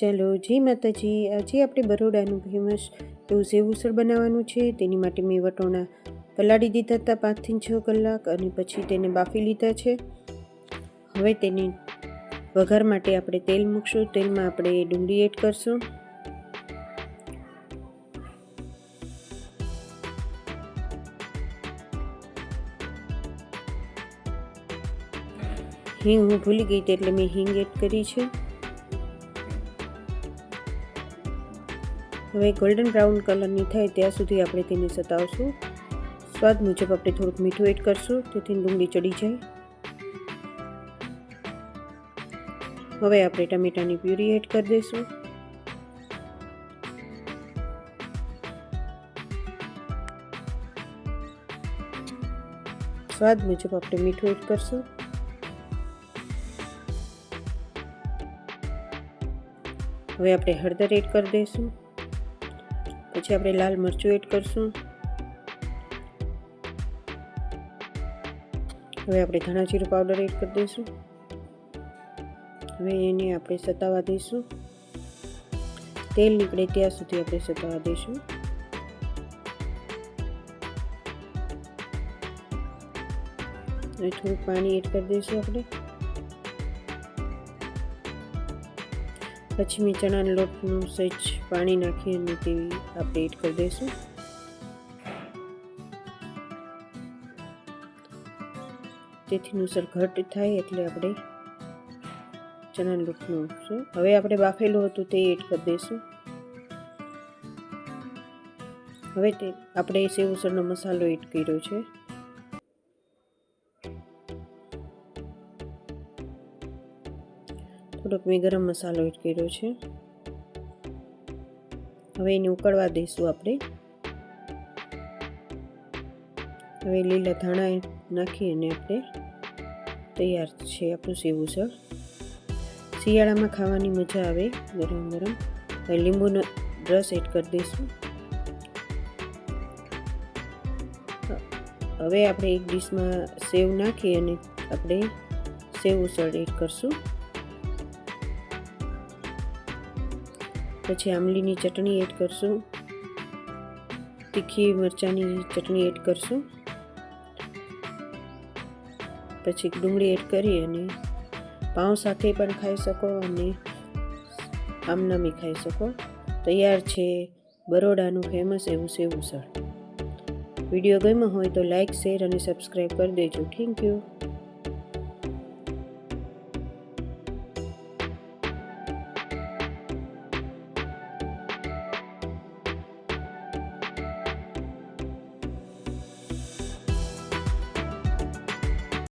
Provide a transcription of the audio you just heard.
ચાલો, જય માતાજી. આજે આપણે બરોડાનું ફેમસ એવું સેવુસળ બનાવવાનું છે. તેની માટે મેં વટોણા પલાળી દીધા હતા પાંચથી છ કલાક અને પછી તેને બાફી લીધા છે. હવે તેને વઘાર માટે આપણે તેલ મૂકશું. તેલમાં આપણે ડુંગળી એડ કરશું. હિંગ હું ભૂલી ગઈ હતી એટલે મેં હિંગ એડ કરી છે. હવે ગોલ્ડન બ્રાઉન કલરની થાય ત્યાં સુધી આપણે તેને સતાવશું. સ્વાદ મુજબ આપણે થોડુંક મીઠું એડ કરશું તેથી ડુંગળી ચડી જાય. હવે આપણે ટમેટાની પ્યુરી એડ કરી દઈશું. સ્વાદ મુજબ આપણે મીઠું એડ કરશું. હવે આપણે હળદર એડ કરી દઈશું. પછી આપણે લાલ મરચું એડ કરશું. હવે આપણે ધાણા જીરું પાવડર એડ કરી દઈશું. હવે એને આપણે સતાવા દઈશું. તેલ નીકળે ત્યાં સુધી આપણે સતાવા દઈશું. હવે થોડુંક પાણી એડ કરી દઈશું આપણે. પછી મેં ચણાના લોટનું સહેજ પાણી નાખી અને તે આપણે એડ કરી દઈશું. તેથી નુસર ઘટ થાય એટલે આપણે ચણાના લોટનું છે હવે આપણે બાફેલું હતું તે એડ કરી દઈશું. હવે તે આપણે સેવ ઉસળનો મસાલો એડ કર્યો છે. થોડોક મેં ગરમ મસાલો એડ કર્યો છે. હવે એને ઉકળવા દઈશું આપણે. હવે લીલા ધાણા નાખી અને આપણે તૈયાર છે આપણું સેવું ઉસળ શિયાળામાં ખાવાની મજા આવે, ગરમ ગરમ. હવે લીંબુનો રસ એડ કરી દઈશું. હવે આપણે એક ડીશમાં સેવ નાખી અને આપણે સેવ ઉસળ એડ કરશું. પછી આમલીની ચટણી એડ કરશું. તીખી મરચાંની ચટણી એડ કરશું. પછી ડુંગળી એડ કરી અને પાઉં સાથે પણ ખાઈ શકો અને આમનામી ખાઈ શકો. તૈયાર છે બરોડાનું ફેમસ એવું સેવ ઉસળ વીડિયો ગમ્યો હોય તો લાઇક શેર અને સબસ્ક્રાઈબ કરી દેજો. Thank you